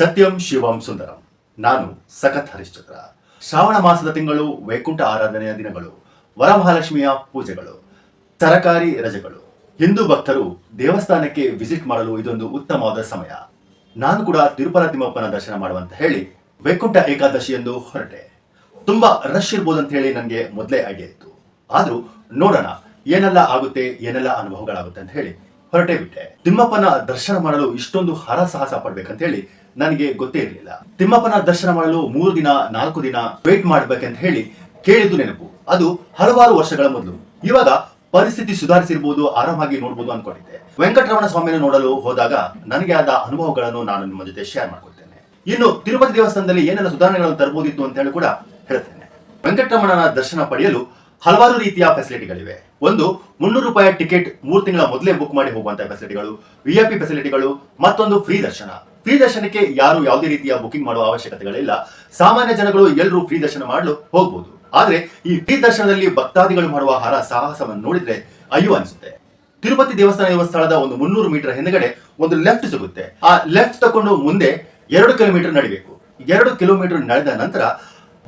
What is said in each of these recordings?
ಸತ್ಯಂ ಶಿವಂ ಸುಂದರಂ. ನಾನು ಸಖತ್ ಹರಿಶ್ಚಂದ್ರ. ಶ್ರಾವಣ ಮಾಸದ ತಿಂಗಳು, ವೈಕುಂಠ ಆರಾಧನೆಯ ದಿನಗಳು, ವರಮಹಾಲಕ್ಷ್ಮಿಯ ಪೂಜೆಗಳು, ತರಕಾರಿ ರಜೆಗಳು. ಹಿಂದೂ ಭಕ್ತರು ದೇವಸ್ಥಾನಕ್ಕೆ ವಿಸಿಟ್ ಮಾಡಲು ಇದೊಂದು ಉತ್ತಮವಾದ ಸಮಯ. ನಾನು ಕೂಡ ತಿರುಪರ ತಿಮ್ಮಪ್ಪನ ದರ್ಶನ ಮಾಡುವಂತ ಹೇಳಿ ವೈಕುಂಠ ಏಕಾದಶಿ ಎಂದು ಹೊರಟೆ. ತುಂಬಾ ರಶ್ ಇರ್ಬೋದು ಅಂತ ಹೇಳಿ ನನಗೆ ಮೊದಲೇ ಐಡಿಯಾ ಇತ್ತು. ಆದ್ರೂ ನೋಡೋಣ, ಏನೆಲ್ಲ ಆಗುತ್ತೆ, ಏನೆಲ್ಲ ಅನುಭವಗಳಾಗುತ್ತೆ ಅಂತ ಹೇಳಿ ಹೊರಟೇ ಬಿಟ್ಟೆ. ತಿಮ್ಮಪ್ಪನ ದರ್ಶನ ಮಾಡಲು ಇಷ್ಟೊಂದು ಹರಸಾಹಸ ಪಡ್ಬೇಕಂತ ಹೇಳಿ ನನಗೆ ಗೊತ್ತೇ ಇರಲಿಲ್ಲ. ತಿಮ್ಮಪ್ಪನ ದರ್ಶನ ಮಾಡಲು ಮೂರು ದಿನ, ನಾಲ್ಕು ದಿನ ವೇಟ್ ಮಾಡ್ಬೇಕಂತ ಹೇಳಿ ಕೇಳಿದ್ದು ನೆನಪು. ಅದು ಹಲವಾರು ವರ್ಷಗಳ ಮೊದಲು. ಇವಾಗ ಪರಿಸ್ಥಿತಿ ಸುಧಾರಿಸಿರ್ಬೋದು, ಆರಾಮಾಗಿ ನೋಡಬಹುದು ಅನ್ಕೊಂಡಿದ್ದೆ. ವೆಂಕಟರಮಣ ಸ್ವಾಮಿಯನ್ನು ನೋಡಲು ಹೋದಾಗ ನನಗೆ ಆದ ಅನುಭವಗಳನ್ನು ನಾನು ನಿಮ್ಮ ಜೊತೆ ಶೇರ್ ಮಾಡ್ಕೊಳ್ತೇನೆ. ಇನ್ನು ತಿರುಪತಿ ದೇವಸ್ಥಾನದಲ್ಲಿ ಏನೆಲ್ಲ ಸುಧಾರಣೆಗಳನ್ನು ತರಬಹುದಿತ್ತು ಅಂತ ಹೇಳಿ ಕೂಡ ಹೇಳ್ತೇನೆ ವೆಂಕಟರಮಣನ ದರ್ಶನ ಪಡೆಯಲು ಹಲವಾರು ರೀತಿಯ ಫೆಸಿಲಿಟಿಗಳಿವೆ ಒಂದು, ಮುನ್ನೂರು ರೂಪಾಯಿ ಟಿಕೆಟ್ ಮೂರು ತಿಂಗಳ ಮೊದಲೇ ಬುಕ್ ಮಾಡಿ ಹೋಗುವಂತಹ ಫೆಸಿಲಿಟಿಗಳು ವಿಐಪಿ ಫೆಸಿಲಿಟಿಗಳು ಮತ್ತೊಂದು ಫ್ರೀ ದರ್ಶನ. ಫ್ರೀ ದರ್ಶನಕ್ಕೆ ಯಾರು ಯಾವುದೇ ರೀತಿಯ ಬುಕಿಂಗ್ ಮಾಡುವ ಅವಶ್ಯಕತೆಗಳಿಲ್ಲ. ಸಾಮಾನ್ಯ ಜನಗಳು ಎಲ್ಲರೂ ಫ್ರೀ ದರ್ಶನ ಮಾಡಲು ಹೋಗಬಹುದು ಆದ್ರೆ ಈ ಫ್ರೀ ದರ್ಶನದಲ್ಲಿ ಭಕ್ತಾದಿಗಳು ಮಾಡುವ ಹರ ಸಾಹಸವನ್ನು ನೋಡಿದ್ರೆ ಅಯ್ಯೋ ಅನಿಸುತ್ತೆ. ತಿರುಪತಿ ದೇವಸ್ಥಾನ ಇರುವ ಸ್ಥಳದ ಒಂದು ಮುನ್ನೂರು ಮೀಟರ್ ಹಿಂದ್ಗಡೆ ಒಂದು ಲೆಫ್ಟ್ ಸಿಗುತ್ತೆ. ಆ ಲೆಫ್ಟ್ ತಕೊಂಡು ಮುಂದೆ ಎರಡು ಕಿಲೋಮೀಟರ್ ನಡಿಬೇಕು. ಎರಡು ಕಿಲೋಮೀಟರ್ ನಡೆದ ನಂತರ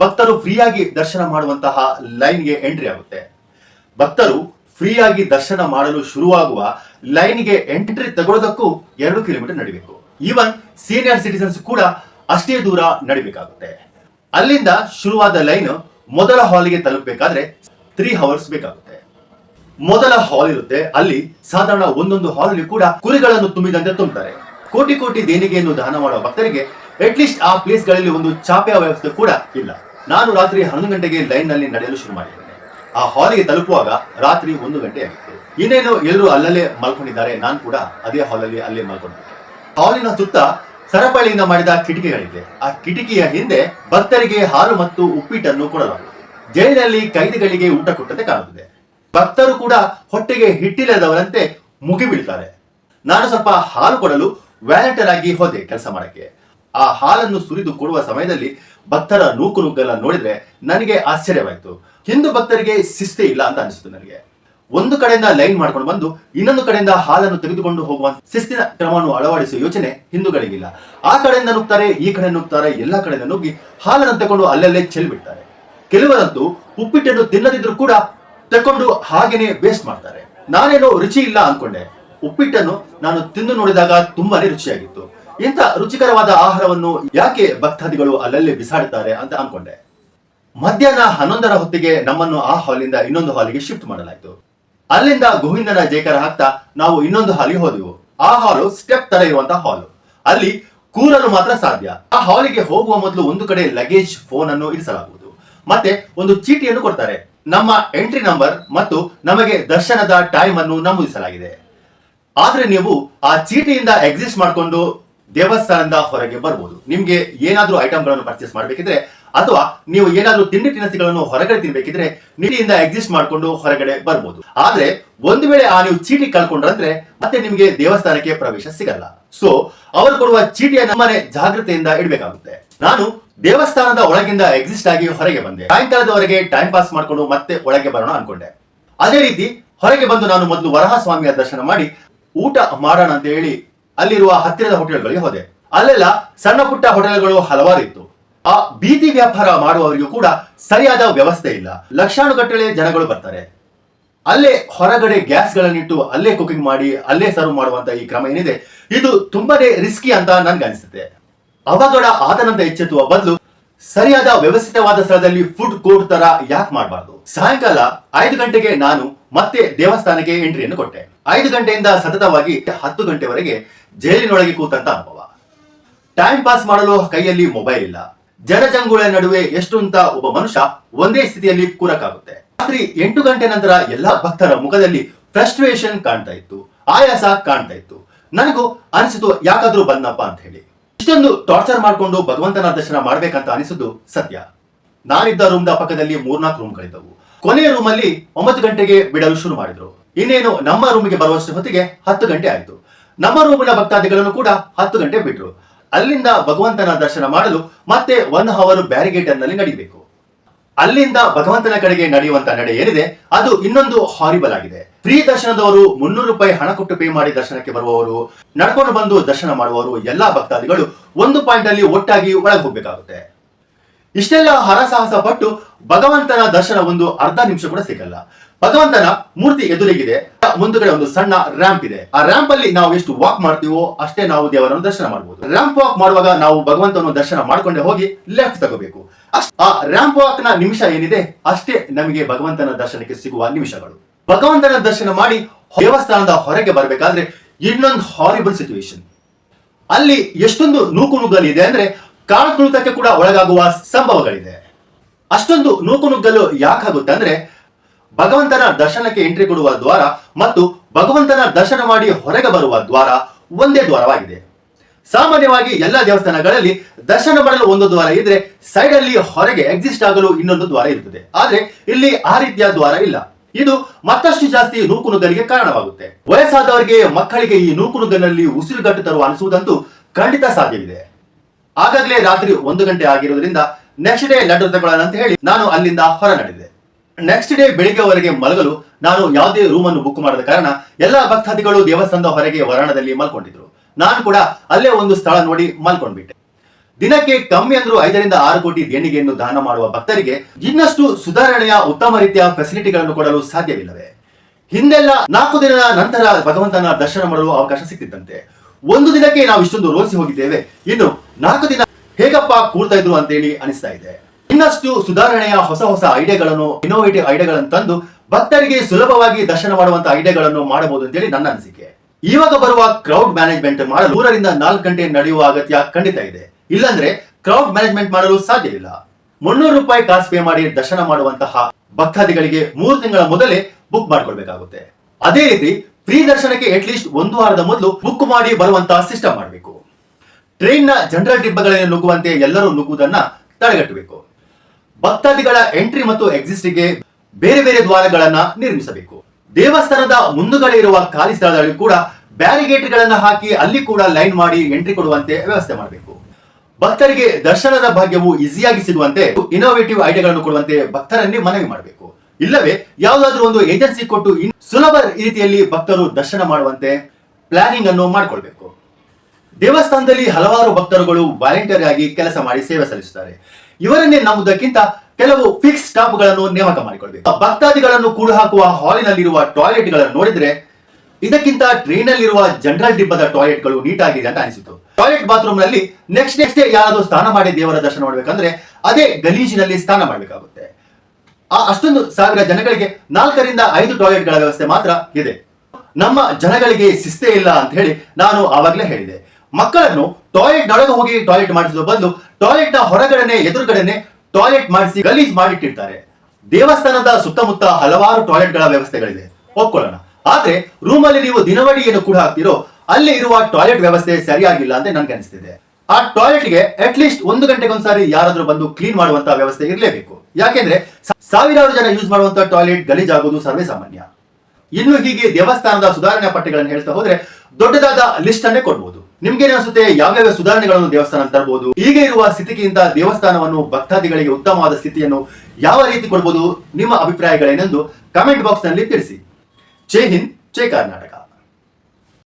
ಭಕ್ತರು ಫ್ರೀಯಾಗಿ ದರ್ಶನ ಮಾಡುವಂತಹ ಲೈನ್ಗೆ ಎಂಟ್ರಿ ಆಗುತ್ತೆ. ಭಕ್ತರು ಫ್ರೀಯಾಗಿ ದರ್ಶನ ಮಾಡಲು ಶುರುವಾಗುವ ಲೈನ್ಗೆ ಎಂಟ್ರಿ ತಗೊಳ್ಳೋದಕ್ಕೂ ಎರಡು ಕಿಲೋಮೀಟರ್ ನಡಿಬೇಕು. ಈವನ್ ಸೀನಿಯರ್ ಸಿಟಿಸನ್ಸ್ ಕೂಡ ಅಷ್ಟೇ ದೂರ ನಡಿಬೇಕಾಗುತ್ತೆ. ಅಲ್ಲಿಂದ ಶುರುವಾದ ಲೈನ್ ಮೊದಲ ಹಾಲಿಗೆ ತಲುಪಬೇಕಾದ್ರೆ ತ್ರೀ ಅವರ್ಸ್ ಬೇಕಾಗುತ್ತೆ. ಮೊದಲ ಹಾಲ್ ಇರುತ್ತೆ, ಅಲ್ಲಿ ಸಾಧಾರಣ ಒಂದೊಂದು ಹಾಲ್ ಕೂಡ ಕುರಿಗಳನ್ನು ತುಂಬಿದಂತೆ ತುಂಬುತ್ತಾರೆ ಕೋಟಿ ಕೋಟಿ ದೇಣಿಗೆಯನ್ನು ದಾನ ಮಾಡುವ ಭಕ್ತರಿಗೆ ಅಟ್ಲೀಸ್ಟ್ ಆ ಪ್ಲೇಸ್ಗಳಲ್ಲಿ ಒಂದು ಚಾಪೆಯ ವ್ಯವಸ್ಥೆ ಕೂಡ ಇಲ್ಲ. ನಾನು ರಾತ್ರಿ ಹನ್ನೊಂದು ಗಂಟೆಗೆ ಲೈನ್ನಲ್ಲಿ ನಡೆಯಲು ಶುರು ಮಾಡಿದ್ದೇನೆ. ಆ ಹಾಲಿಗೆ ತಲುಪುವಾಗ ರಾತ್ರಿ ಒಂದು ಗಂಟೆ ಆಗಿತ್ತು. ಇನ್ನೇನು ಎಲ್ಲರೂ ಅಲ್ಲಲ್ಲೇ ಮಲ್ಕೊಂಡಿದ್ದಾರೆ, ನಾನು ಕೂಡ ಅದೇ ಹಾಲಲ್ಲಿ ಅಲ್ಲೇ ಮಲ್ಕೊಂಡಿದ್ದೆ. ಹಾಲಿನ ಸುತ್ತ ಸರಪಳಿಯಿಂದ ಮಾಡಿದ ಕಿಟಕಿಗಳಿದೆ ಆ ಕಿಟಕಿಯ ಹಿಂದೆ ಭಕ್ತರಿಗೆ ಹಾಲು ಮತ್ತು ಉಪ್ಪಿಟ್ಟನ್ನು ಕೊಡಲಾಗುವುದು. ಜೈಲಿನಲ್ಲಿ ಕೈದಿಗಳಿಗೆ ಊಟ ಕೊಟ್ಟಂತೆ ಕಾಣುತ್ತದೆ. ಭಕ್ತರು ಕೂಡ ಹೊಟ್ಟೆಗೆ ಹಿಟ್ಟಿಲ್ಲದವರಂತೆ ಮುಗಿ ಬೀಳ್ತಾರೆ ನಾನು ಸ್ವಲ್ಪ ಹಾಲು ಕೊಡಲು ವ್ಯಾಲೆಂಟರ್ ಆಗಿ ಹೋದೆ ಕೆಲಸ ಮಾಡಕ್ಕೆ. ಆ ಹಾಲನ್ನು ಸುರಿದು ಕೊಡುವ ಸಮಯದಲ್ಲಿ ಭಕ್ತರ ನೂಕು ನುಗ್ಗಲ್ಲ ನೋಡಿದ್ರೆ ನನಗೆ ಆಶ್ಚರ್ಯವಾಯಿತು. ಹಿಂದೂ ಭಕ್ತರಿಗೆ ಶಿಸ್ತೆ ಇಲ್ಲ ಅಂತ ಅನಿಸ್ತು ನನಗೆ. ಒಂದು ಕಡೆಯಿಂದ ಲೈನ್ ಮಾಡ್ಕೊಂಡು ಬಂದು ಇನ್ನೊಂದು ಕಡೆಯಿಂದ ಹಾಲನ್ನು ತೆಗೆದುಕೊಂಡು ಹೋಗುವ ಶಿಸ್ತಿನ ಕ್ರಮವನ್ನು ಅಳವಡಿಸುವ ಯೋಚನೆ ಹಿಂದೂಗಳಿಗಿಲ್ಲ. ಆ ಕಡೆಯಿಂದ ನುಗ್ತಾರೆ, ಈ ಕಡೆ ನುಗ್ತಾರೆ, ಎಲ್ಲಾ ಕಡೆಯಿಂದ ನುಗ್ಗಿ ಹಾಲನ್ನು ತಗೊಂಡು ಅಲ್ಲಲ್ಲೇ ಚೆಲ್ಬಿಡ್ತಾರೆ ಕೆಲವರಂತೂ ಉಪ್ಪಿಟ್ಟನ್ನು ತಿನ್ನದಿದ್ರು ಕೂಡ ತಕೊಂಡು ಹಾಗೇನೆ ವೇಸ್ಟ್ ಮಾಡ್ತಾರೆ. ನಾನೇನೋ ರುಚಿ ಇಲ್ಲ ಅನ್ಕೊಂಡೆ. ಉಪ್ಪಿಟ್ಟನ್ನು ನಾನು ತಿಂದು ನೋಡಿದಾಗ ತುಂಬಾನೇ ರುಚಿಯಾಗಿತ್ತು. ಇಂಥ ರುಚಿಕರವಾದ ಆಹಾರವನ್ನು ಯಾಕೆ ಭಕ್ತಾದಿಗಳು ಅಲ್ಲಲ್ಲೇ ಬಿಸಾಡುತ್ತಾರೆ ಅಂತ ಅನ್ಕೊಂಡೆ. ಮಧ್ಯಾಹ್ನ ಹನ್ನೊಂದರ ಹೊತ್ತಿಗೆ ನಮ್ಮನ್ನು ಆ ಹಾಲಿಂದ ಇನ್ನೊಂದು ಹಾಲಿಗೆ ಶಿಫ್ಟ್ ಮಾಡಲಾಯಿತು. ಅಲ್ಲಿಂದ ಗೋವಿಂದನ ಜೇಕರ ಹಾಕ್ತಾ ನಾವು ಇನ್ನೊಂದು ಹಾಲಿಗೆ ಹೋದೆವು. ಆ ಹಾಲು ಸ್ಟೆಪ್ ತರ ಇರುವಂತಹ ಹಾಲು. ಅಲ್ಲಿ ಕೂರಲು ಮಾತ್ರ ಸಾಧ್ಯ. ಆ ಹಾಲಿಗೆ ಹೋಗುವ ಮೊದಲು ಒಂದು ಕಡೆ ಲಗೇಜ್ ಫೋನ್ ಅನ್ನು ಇರಿಸಲಾಗುವುದು. ಮತ್ತೆ ಒಂದು ಚೀಟಿಯನ್ನು ಕೊಡ್ತಾರೆ. ನಮ್ಮ ಎಂಟ್ರಿ ನಂಬರ್ ಮತ್ತು ನಮಗೆ ದರ್ಶನದ ಟೈಮ್ ಅನ್ನು ನಮೂದಿಸಲಾಗಿದೆ. ಆದ್ರೆ ನೀವು ಆ ಚೀಟಿಯಿಂದ ಎಕ್ಸಿಸ್ಟ್ ಮಾಡಿಕೊಂಡು ದೇವಸ್ಥಾನದ ಹೊರಗೆ ಬರ್ಬೋದು. ನಿಮ್ಗೆ ಏನಾದ್ರೂ ಐಟಮ್ಗಳನ್ನು ಪರ್ಚೇಸ್ ಮಾಡಬೇಕಿದ್ರೆ ಅಥವಾ ನೀವು ಏನಾದರೂ ತಿಂಡಿ ತಿನಿಸುಗಳನ್ನು ಹೊರಗಡೆ ತಿನ್ಬೇಕಿದ್ರೆ ನಿಧಿಯಿಂದ ಎಕ್ಸಿಸ್ಟ್ ಮಾಡ್ಕೊಂಡು ಹೊರಗಡೆ ಬರ್ಬೋದು. ಆದ್ರೆ ಒಂದು ವೇಳೆ ಆ ನೀವು ಚೀಟಿ ಕಳ್ಕೊಂಡ್ರಂದ್ರೆ ಮತ್ತೆ ನಿಮಗೆ ದೇವಸ್ಥಾನಕ್ಕೆ ಪ್ರವೇಶ ಸಿಗಲ್ಲ. ಸೊ ಅವರು ಕೊಡುವ ಚೀಟಿಯ ನಮ್ಮನೆ ಜಾಗೃತೆಯಿಂದ ಇಡಬೇಕಾಗುತ್ತೆ. ನಾನು ದೇವಸ್ಥಾನದ ಒಳಗಿಂದ ಎಕ್ಸಿಸ್ಟ್ ಆಗಿ ಹೊರಗೆ ಬಂದೆ. ಸಾಯಂಕಾಲದವರೆಗೆ ಟೈಮ್ ಪಾಸ್ ಮಾಡ್ಕೊಂಡು ಮತ್ತೆ ಒಳಗೆ ಬರೋಣ ಅನ್ಕೊಂಡೆ. ಅದೇ ರೀತಿ ಹೊರಗೆ ಬಂದು ನಾನು ಮೊದಲು ವರಹ ಸ್ವಾಮಿಯ ದರ್ಶನ ಮಾಡಿ ಊಟ ಮಾಡೋಣ ಅಂತ ಹೇಳಿ ಅಲ್ಲಿರುವ ಹತ್ತಿರದ ಹೋಟೆಲ್ಗಳಿಗೆ ಹೋದೆ. ಅಲ್ಲೆಲ್ಲ ಸಣ್ಣ ಪುಟ್ಟ ಹೋಟೆಲ್ಗಳು ಹಲವಾರು ಇತ್ತು. ಆ ಬೀದಿ ವ್ಯಾಪಾರ ಮಾಡುವವರಿಗೂ ಕೂಡ ಸರಿಯಾದ ವ್ಯವಸ್ಥೆ ಇಲ್ಲ. ಲಕ್ಷಾನುಗಟ್ಟಲೆ ಜನಗಳು ಬರ್ತಾರೆ. ಅಲ್ಲೇ ಹೊರಗಡೆ ಗ್ಯಾಸ್ಗಳನ್ನಿಟ್ಟು ಅಲ್ಲೇ ಕುಕಿಂಗ್ ಮಾಡಿ, ಅಲ್ಲೇ ಸರ್ವ್ ಮಾಡುವಂತ ಈ ಕ್ರಮ ಏನಿದೆ, ಇದು ತುಂಬಾನೇ ರಿಸ್ಕಿ ಅಂತ ನನ್ಗೆ ಅನಿಸುತ್ತೆ. ಅವಘಡ ಆತನಂತ ಎಚ್ಚೆತ್ತುವ ಬದಲು ಸರಿಯಾದ ವ್ಯವಸ್ಥಿತವಾದ ಸ್ಥಳದಲ್ಲಿ ಫುಡ್ ಕೋರ್ಟ್ ತರ ಯಾಕೆ ಮಾಡಬಾರ್ದು? ಸಾಯಂಕಾಲ ಐದು ಗಂಟೆಗೆ ನಾನು ಮತ್ತೆ ದೇವಸ್ಥಾನಕ್ಕೆ ಎಂಟ್ರಿಯನ್ನು ಕೊಟ್ಟೆ. ಐದು ಗಂಟೆಯಿಂದ ಸತತವಾಗಿ ಹತ್ತು ಗಂಟೆವರೆಗೆ ಜೈಲಿನೊಳಗೆ ಕೂತಂತ ಅನುಭವ. ಟೈಮ್ ಪಾಸ್ ಮಾಡಲು ಕೈಯಲ್ಲಿ ಮೊಬೈಲ್ ಇಲ್ಲ. ಜನಜಂಗುಳ ನಡುವೆ ಎಷ್ಟು ಅಂತ ಒಬ್ಬ ಮನುಷ್ಯ ಒಂದೇ ಸ್ಥಿತಿಯಲ್ಲಿ ಕೂರಕ್ಕಾಗುತ್ತೆ. ರಾತ್ರಿ ಎಂಟು ಗಂಟೆ ನಂತರ ಎಲ್ಲಾ ಭಕ್ತರ ಮುಖದಲ್ಲಿ ಫ್ರಸ್ಟ್ರೇಷನ್ ಕಾಣ್ತಾ ಇತ್ತು, ಆಯಾಸ ಕಾಣ್ತಾ ಇತ್ತು. ನನಗೂ ಅನಿಸಿತು, ಯಾಕಾದ್ರೂ ಬಂದಪ್ಪ ಅಂತ ಹೇಳಿ. ಇಷ್ಟೊಂದು ಟಾರ್ಚರ್ ಮಾಡ್ಕೊಂಡು ಭಗವಂತನ ದರ್ಶನ ಮಾಡ್ಬೇಕಂತ ಅನಿಸಿದ್ದು ಸತ್ಯ. ನಾನಿದ್ದ ರೂಮ್ದ ಪಕ್ಕದಲ್ಲಿ ಮೂರ್ನಾಲ್ಕು ರೂಮ್ಗಳಿದ್ದವು ಕೊನೆಯ ರೂಮಲ್ಲಿ ಒಂಬತ್ತು ಗಂಟೆಗೆ ಬಿಡಲು ಶುರು ಮಾಡಿದ್ರು. ಇನ್ನೇನು ನಮ್ಮ ರೂಮಿಗೆ ಬರುವಷ್ಟು ಹೊತ್ತಿಗೆ ಹತ್ತು ಗಂಟೆ ಆಯ್ತು. ನಮ್ಮ ರೂಮಿನ ಭಕ್ತಾದಿಗಳನ್ನು ಕೂಡ ಹತ್ತು ಗಂಟೆ ಬಿಟ್ರು. ಅಲ್ಲಿಂದ ಭಗವಂತನ ದರ್ಶನ ಮಾಡಲು ಮತ್ತೆ ಒನ್ ಅವರ್ ಬ್ಯಾರಿಗೇಟ್ನಲ್ಲಿ ನಡಿಬೇಕು. ಅಲ್ಲಿಂದ ಭಗವಂತನ ಕಡೆಗೆ ನಡೆಯುವಂತ ನಡೆ ಏನಿದೆ, ಅದು ಇನ್ನೊಂದು ಹಾರಿಬಲ್ ಆಗಿದೆ. ಫ್ರೀ ದರ್ಶನದವರು ಮುನ್ನೂರು ರೂಪಾಯಿ ಹಣ ಕೊಟ್ಟು ಪೇ ಮಾಡಿ ದರ್ಶನಕ್ಕೆ ಬರುವವರು, ನಡ್ಕೊಂಡು ಬಂದು ದರ್ಶನ ಮಾಡುವವರು ಎಲ್ಲಾ ಭಕ್ತಾದಿಗಳು ಒಂದು ಪಾಯಿಂಟ್ ಅಲ್ಲಿ ಒಟ್ಟಾಗಿ ಒಳಗೆ ಹೋಗ್ಬೇಕಾಗುತ್ತೆ. ಇಷ್ಟೆಲ್ಲ ಹರಸಾಹಸ ಪಟ್ಟು ಭಗವಂತನ ದರ್ಶನ ಒಂದು ಅರ್ಧ ನಿಮಿಷ ಕೂಡ ಸಿಗಲ್ಲ. ಭಗವಂತನ ಮೂರ್ತಿ ಎದುರಿಗಿದೆ. ಮುಂದುಗಡೆ ಒಂದು ಸಣ್ಣ ರ್ಯಾಂಪ್ ಇದೆ. ಆ ರ್ಯಾಂಪ್ ಅಲ್ಲಿ ನಾವು ಎಷ್ಟು ವಾಕ್ ಮಾಡ್ತೀವೋ ಅಷ್ಟೇ ನಾವು ದೇವರನ್ನು ದರ್ಶನ ಮಾಡಬಹುದು ರ್ಯಾಂಪ್ ವಾಕ್ ಮಾಡುವಾಗ ನಾವು ಭಗವಂತನ ದರ್ಶನ ಮಾಡ್ಕೊಂಡೆ ಹೋಗಿ ಲೆಫ್ಟ್ ತಗೋಬೇಕು. ಆ ರ್ಯಾಂಪ್ ವಾಕ್ನ ನಿಮಿಷ ಏನಿದೆ ಅಷ್ಟೇ ನಮಗೆ ಭಗವಂತನ ದರ್ಶನಕ್ಕೆ ಸಿಗುವ ನಿಮಿಷಗಳು. ಭಗವಂತನ ದರ್ಶನ ಮಾಡಿ ದೇವಸ್ಥಾನದ ಹೊರಗೆ ಬರಬೇಕಾದ್ರೆ ಇನ್ನೊಂದು ಹಾರಿಬಲ್ ಸಿಚುವೇಶನ್ ಅಲ್ಲಿ ಎಷ್ಟೊಂದು ನೂಕು ನುಗ್ಗಲು ಇದೆ ಅಂದ್ರೆ ಕಾಳು ತುಳಿತಕ್ಕೆ ಕೂಡ ಒಳಗಾಗುವ ಸಂಭವಗಳಿದೆ. ಅಷ್ಟೊಂದು ನೂಕು ನುಗ್ಗಲು ಯಾಕಾಗುತ್ತೆ ಅಂದ್ರೆ ಭಗವಂತನ ದರ್ಶನಕ್ಕೆ ಎಂಟ್ರಿ ಕೊಡುವ ದ್ವಾರ ಮತ್ತು ಭಗವಂತನ ದರ್ಶನ ಮಾಡಿ ಹೊರಗೆ ಬರುವ ದ್ವಾರ ಒಂದೇ ದ್ವಾರವಾಗಿದೆ. ಸಾಮಾನ್ಯವಾಗಿ ಎಲ್ಲ ದೇವಸ್ಥಾನಗಳಲ್ಲಿ ದರ್ಶನ ಮಾಡಲು ಒಂದು ದ್ವಾರ ಇದ್ರೆ ಸೈಡ್ ಅಲ್ಲಿ ಹೊರಗೆ ಎಕ್ಸಿಸ್ಟ್ ಆಗಲು ಇನ್ನೊಂದು ದ್ವಾರ ಇರುತ್ತದೆ. ಆದ್ರೆ ಇಲ್ಲಿ ಆ ರೀತಿಯ ದ್ವಾರ ಇಲ್ಲ. ಇದು ಮತ್ತಷ್ಟು ಜಾಸ್ತಿ ನೂಕುನುಗ್ಗಲಿಗೆ ಕಾರಣವಾಗುತ್ತೆ. ವಯಸ್ಸಾದವರಿಗೆ ಮಕ್ಕಳಿಗೆ ಈ ನೂಕುನುಗ್ಗನಲ್ಲಿ ಉಸಿರುಗಟ್ಟು ತರುವ ಅನಿಸುವುದಂತೂ ಖಂಡಿತ ಸಾಧ್ಯವಿದೆ. ಆಗಾಗಲೇ ರಾತ್ರಿ ಒಂದು ಗಂಟೆ ಆಗಿರುವುದರಿಂದ ನೆಕ್ಸ್ಟ್ ಡೇ ಲಡ್ಡು ತಗೊಳ್ಳೋಣ ಅಂತ ಹೇಳಿ ನಾನು ಅಲ್ಲಿಂದ ಹೊರ ನಡೆದೆ ನೆಕ್ಸ್ಟ್ ಡೇ ಬೆಳಿಗ್ಗೆವರೆಗೆ ಮಲಗಲು ನಾನು ಯಾವುದೇ ರೂಮ್ ಅನ್ನು ಬುಕ್ ಮಾಡದ ಕಾರಣ ಎಲ್ಲ ಭಕ್ತಾದಿಗಳು ದೇವಸ್ಥಾನದ ಹೊರಗೆ ವರಾಣದಲ್ಲಿ ಮಲ್ಕೊಂಡಿದ್ರು. ನಾನು ಕೂಡ ಅಲ್ಲೇ ಒಂದು ಸ್ಥಳ ನೋಡಿ ಮಲ್ಕೊಂಡ್ಬಿಟ್ಟೆ. ದಿನಕ್ಕೆ ಕಮ್ಮಿ ಅಂದ್ರೂ ಐದರಿಂದ ಆರು ಕೋಟಿ ದೇಣಿಗೆಯನ್ನು ದಾನ ಮಾಡುವ ಭಕ್ತರಿಗೆ ಇನ್ನಷ್ಟು ಸುಧಾರಣೆಯ ಉತ್ತಮ ರೀತಿಯ ಫೆಸಿಲಿಟಿಗಳನ್ನು ಕೊಡಲು ಸಾಧ್ಯವಿಲ್ಲವೆ. ಹಿಂದೆಲ್ಲ ನಾಲ್ಕು ದಿನದ ನಂತರ ಭಗವಂತನ ದರ್ಶನ ಮಾಡಲು ಅವಕಾಶ ಸಿಕ್ತಿದ್ದಂತೆ ಒಂದು ದಿನಕ್ಕೆ ನಾವು ಇಷ್ಟೊಂದು ರೋಸಿ ಹೋಗಿದ್ದೇವೆ. ಇನ್ನು ನಾಲ್ಕು ದಿನ ಹೇಗಪ್ಪ ಕೂರ್ತಾ ಇದ್ರು ಅಂತೇಳಿ ಅನಿಸ್ತಾ ಇದೆ. ಇನ್ನಷ್ಟು ಸುಧಾರಣೆಯ ಹೊಸ ಹೊಸ ಐಡಿಯಾಗಳನ್ನು ಇನ್ನೋವೇಟಿವ್ ಐಡಿಯಾಗಳನ್ನು ತಂದು ಭಕ್ತರಿಗೆ ಸುಲಭವಾಗಿ ದರ್ಶನ ಮಾಡುವಂತ ಐಡಿಯಾಗಳನ್ನು ಮಾಡಬಹುದು ಅಂತೇಳಿ ನನ್ನ ಅನಿಸಿಕೆ. ಇವಾಗ ಬರುವ ಕ್ರೌಡ್ ಮ್ಯಾನೇಜ್ಮೆಂಟ್ ಮಾಡಲು ಮೂರರಿಂದ ನಾಲ್ಕು ಗಂಟೆ ನಡೆಯುವ ಅಗತ್ಯ ಖಂಡಿತ ಇದೆ. ಇಲ್ಲಾಂದ್ರೆ ಕ್ರೌಡ್ ಮ್ಯಾನೇಜ್ಮೆಂಟ್ ಮಾಡಲು ಸಾಧ್ಯವಿಲ್ಲ. ಮುನ್ನೂರು ರೂಪಾಯಿ ಕಾಸು ಪೇ ಮಾಡಿ ದರ್ಶನ ಮಾಡುವಂತಹ ಭಕ್ತಾದಿಗಳಿಗೆ ಮೂರು ತಿಂಗಳ ಮೊದಲೇ ಬುಕ್ ಮಾಡ್ಕೊಳ್ಬೇಕಾಗುತ್ತೆ. ಅದೇ ರೀತಿ ಫ್ರೀ ದರ್ಶನಕ್ಕೆ ಅಟ್ಲೀಸ್ಟ್ ಒಂದು ವಾರದ ಮೊದಲು ಬುಕ್ ಮಾಡಿ ಬರುವಂತಹ ಸಿಸ್ಟಮ್ ಮಾಡಬೇಕು. ಟ್ರೈನ್ನ ಜನರಲ್ ಡಿಬ್ಬಗಳಲ್ಲಿ ನುಗ್ಗುವಂತೆ ಎಲ್ಲರೂ ನುಗ್ಗುವುದನ್ನ ತಡೆಗಟ್ಟಬೇಕು. ಭಕ್ತಾದಿಗಳ ಎಂಟ್ರಿ ಮತ್ತು ಎಕ್ಸಿಸ್ಟಿಗೆ ಬೇರೆ ಬೇರೆ ದ್ವಾರಗಳನ್ನ ನಿರ್ಮಿಸಬೇಕು. ದೇವಸ್ಥಾನದ ಮುಂದುಗಡೆ ಇರುವ ಖಾಲಿ ಸ್ಥಳದಲ್ಲಿ ಕೂಡ ಬ್ಯಾರಿಗೇಟ್ಗಳನ್ನ ಹಾಕಿ ಅಲ್ಲಿ ಕೂಡ ಲೈನ್ ಮಾಡಿ ಎಂಟ್ರಿ ಕೊಡುವಂತೆ ವ್ಯವಸ್ಥೆ ಮಾಡಬೇಕು. ಭಕ್ತರಿಗೆ ದರ್ಶನದ ಭಾಗ್ಯವು ಈಸಿಯಾಗಿ ಸಿಗುವಂತೆ ಇನೋವೇಟಿವ್ ಐಡಿಯಾಗಳನ್ನು ಕೊಡುವಂತೆ ಭಕ್ತರಲ್ಲಿ ಮನವಿ ಮಾಡಬೇಕು. ಇಲ್ಲವೇ ಯಾವುದಾದ್ರೂ ಒಂದು ಏಜೆನ್ಸಿ ಕೊಟ್ಟು ಸುಲಭ ರೀತಿಯಲ್ಲಿ ಭಕ್ತರು ದರ್ಶನ ಮಾಡುವಂತೆ ಪ್ಲಾನಿಂಗ್ ಅನ್ನು ಮಾಡಿಕೊಳ್ಬೇಕು. ದೇವಸ್ಥಾನದಲ್ಲಿ ಹಲವಾರು ಭಕ್ತರುಗಳು ವಾಲಂಟಿಯರ್ ಆಗಿ ಕೆಲಸ ಮಾಡಿ ಸೇವೆ ಸಲ್ಲಿಸುತ್ತಾರೆ. ಇವರನ್ನೇ ನಂಬುವುದಕ್ಕಿಂತ ಕೆಲವು ಫಿಕ್ಸ್ ಸ್ಟಾಫ್ಗಳನ್ನು ನೇಮಕ ಮಾಡಿಕೊಳ್ಬೇಕು. ಭಕ್ತಾದಿಗಳನ್ನು ಕೂಡು ಹಾಕುವ ಹಾಲಿನಲ್ಲಿರುವ ಟಾಯ್ಲೆಟ್ಗಳನ್ನು ನೋಡಿದ್ರೆ ಇದಕ್ಕಿಂತ ಟ್ರೈನ್ ನಲ್ಲಿರುವ ಜನರಲ್ ಡಿಬ್ಬದ ಟಾಯ್ಲೆಟ್ಗಳು ಆಗಿದೆ ಅಂತ ಅನಿಸಿತು. ಟಾಯ್ಲೆಟ್ ಬಾತ್ರೂಮ್ನಲ್ಲಿ ನೆಕ್ಸ್ಟ್ ನೆಕ್ಸ್ಟ್ ಯಾರಾದರೂ ಸ್ನಾನ ಮಾಡಿ ದೇವರ ದರ್ಶನ ಮಾಡಬೇಕಂದ್ರೆ ಅದೇ ಗಲೀಜಿನಲ್ಲಿ ಸ್ನಾನ ಮಾಡಬೇಕಾಗುತ್ತೆ. ಆ ಅಷ್ಟೊಂದು ಸಾವಿರ ಜನಗಳಿಗೆ ನಾಲ್ಕರಿಂದ ಐದು ಟಾಯ್ಲೆಟ್ಗಳ ವ್ಯವಸ್ಥೆ ಮಾತ್ರ ಇದೆ. ನಮ್ಮ ಜನಗಳಿಗೆ ಶಿಸ್ತೆ ಇಲ್ಲ ಅಂತ ಹೇಳಿ ನಾನು ಆವಾಗಲೇ ಹೇಳಿದೆ. ಮಕ್ಕಳನ್ನು ಟಾಯ್ಲೆಟ್ ಒಳಗೆ ಹೋಗಿ ಟಾಯ್ಲೆಟ್ ಮಾಡಿಸುವ ಬದಲು ಟಾಯ್ಲೆಟ್ನ ಹೊರಗಡೆನೆ, ಎದುರುಗಡೆನೆ ಟಾಯ್ಲೆಟ್ ಮಾಡಿಸಿ ಗಲೀಜ್ ಮಾಡಿಟ್ಟಿರ್ತಾರೆ. ದೇವಸ್ಥಾನದ ಸುತ್ತಮುತ್ತ ಹಲವಾರು ಟಾಯ್ಲೆಟ್ಗಳ ವ್ಯವಸ್ಥೆಗಳಿದೆ ಒಪ್ಕೊಳ್ಳೋಣ. ಆದ್ರೆ ರೂಮಲ್ಲಿ ನೀವು ದಿನವಡಿ ಏನು ಕೂಡ ಹಾಕ್ತಿರೋ, ಅಲ್ಲಿ ಇರುವ ಟಾಯ್ಲೆಟ್ ವ್ಯವಸ್ಥೆ ಸರಿಯಾಗಿಲ್ಲ ಅಂತ ನನ್ಗೆ ಅನಿಸ್ತಿದೆ. ಆ ಟಾಯ್ಲೆಟ್ಗೆ ಅಟ್ ಲೀಸ್ಟ್ ಒಂದು ಗಂಟೆಗೆ ಒಂದ್ಸಾರಿ ಯಾರಾದ್ರೂ ಬಂದು ಕ್ಲೀನ್ ಮಾಡುವಂತ ವ್ಯವಸ್ಥೆ ಇರಲೇಬೇಕು. ಯಾಕೆಂದ್ರೆ ಸಾವಿರಾರು ಜನ ಯೂಸ್ ಮಾಡುವಂತ ಟಾಯ್ಲೆಟ್ ಗಲೀಜಾಗುವುದು ಸರ್ವೇ ಸಾಮಾನ್ಯ. ಇನ್ನು ಹೀಗೆ ದೇವಸ್ಥಾನದ ಸುಧಾರಣಾ ಪಟ್ಟಿಗಳನ್ನು ಹೇಳ್ತಾ ಹೋದ್ರೆ ದೊಡ್ಡದಾದ ಲಿಸ್ಟ್ ಅನ್ನೇ ಕೊಡ್ಬೋದು. ನಿಮ್ಗೆ ಅನಿಸುತ್ತೆ ಯಾವ್ಯಾವ ಸುಧಾರಣೆಗಳನ್ನು ದೇವಸ್ಥಾನ ತರಬಹುದು ಈಗ ಇರುವ ಸ್ಥಿತಿಗಿಂತ ದೇವಸ್ಥಾನವನ್ನು ಭಕ್ತಾದಿಗಳಿಗೆ ಉತ್ತಮವಾದ ಸ್ಥಿತಿಯನ್ನು ಯಾವ ರೀತಿ ಕೊಡಬಹುದು ನಿಮ್ಮ ಅಭಿಪ್ರಾಯಗಳೇನೆಂದು ಕಮೆಂಟ್ ಬಾಕ್ಸ್ನಲ್ಲಿ ತಿಳಿಸಿ. ಜೈ ಹಿಂದ್, ಜೈ ಕರ್ನಾಟಕ.